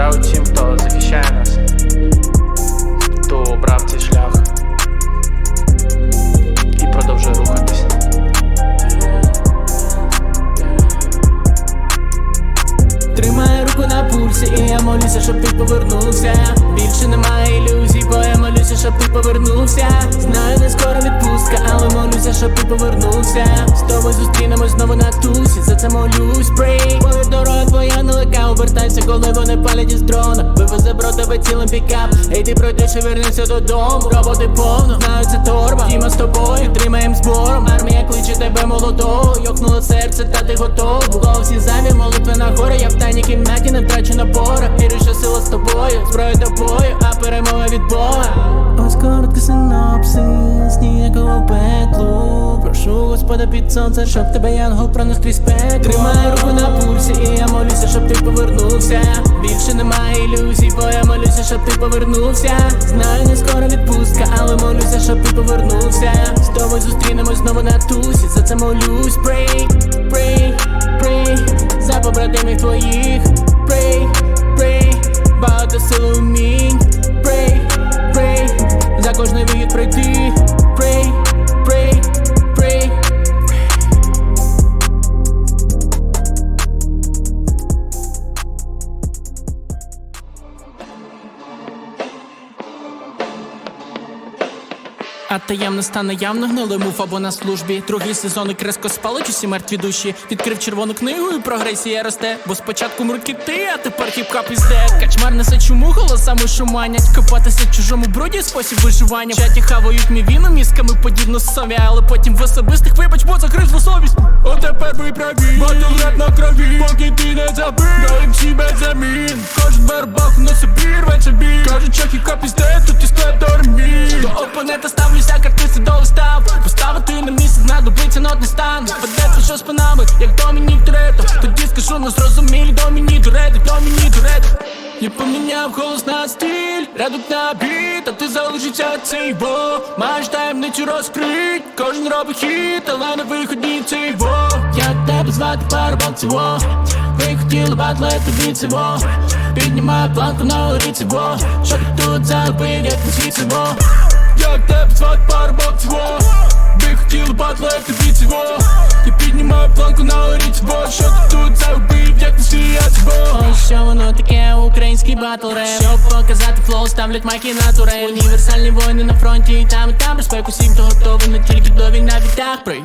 Шараут тим, хто захищає нас, хто обрав цей шлях і продовжує рухатись. Тримаю руку на пульсі, і я молюся, щоб ти повернувся. Більше немає ілюзій, бо я молюся, щоб ти повернувся. Знаю, не нелегка, обертайся, коли вони палять із дрона. Вивезе про тебе цілим пікап. Ей, ти пройдеш і вернешся додому. Роботи повно, знаю, це торба. Діма з тобою, тримаєм збором. Армія кличе тебе молодого. Йокнуло серце, та ти готов. Було всі зайві, молитви на горе. Я в тайній кімнаті не втрачу напора. Вірю, що сила з тобою, зброя тобою, а перемога від Бога. Ось короткий синопсис, ніякого петлу. Прошу Господа під сонце, щоб тебе янгол пронес крізь пекло. Тримаю руку на пульсі, і я молюся, щоб ти повернувся. Більше немає ілюзій, бо я молюся, щоб ти повернувся. Знаю, не скоро відпустка, але молюся, щоб ти повернувся. З тобою зустрінемось знову на тусі, за це молюсь, pray, pray, pray За побратимів твоїх, pray, pray Багато сил умінь, pray, А таємно стане явно гнилий мув або на службі. Другий сезон і креско спалить усі мертві душі. Відкрив червону книгу і прогресія росте. Бо спочатку мурки ти, а тепер хіп-хап ізде. Качмар несе чому голосами шуманять. Копатися в чужому бруді спосіб виживання. В чаті хавають мій віно мізками подібно сові, але потім в особистих вибач, бо закрив совість. О тепер ви праві, батл реп на крові, поки ти не забив, всі без замін. Кожен барбах на собі рветься бій. Кажуть, що хіп-хап ізде, тут і склеп дормі. До опонента ставлюся, Скажу, ну зрозумілі, Домінік Торетто, Домінік Торетто я поміняв голос на стиль, редут на біт, а ти залишиться цей во Маєш таємницю розкрить, кожен робить хіт, але на виході цей во Як тебе звати парубок цього Ви хотіли батле тобі цього Піднімаю планку на горі цього Що ти тут загубив, як не світ цього Як тебе звати батл реп Щоб показати флоу, ставлять майки на турель Універсальні воїни на фронті, і там, і там безпеку всім, хто готовий не тільки до війна відтag Прий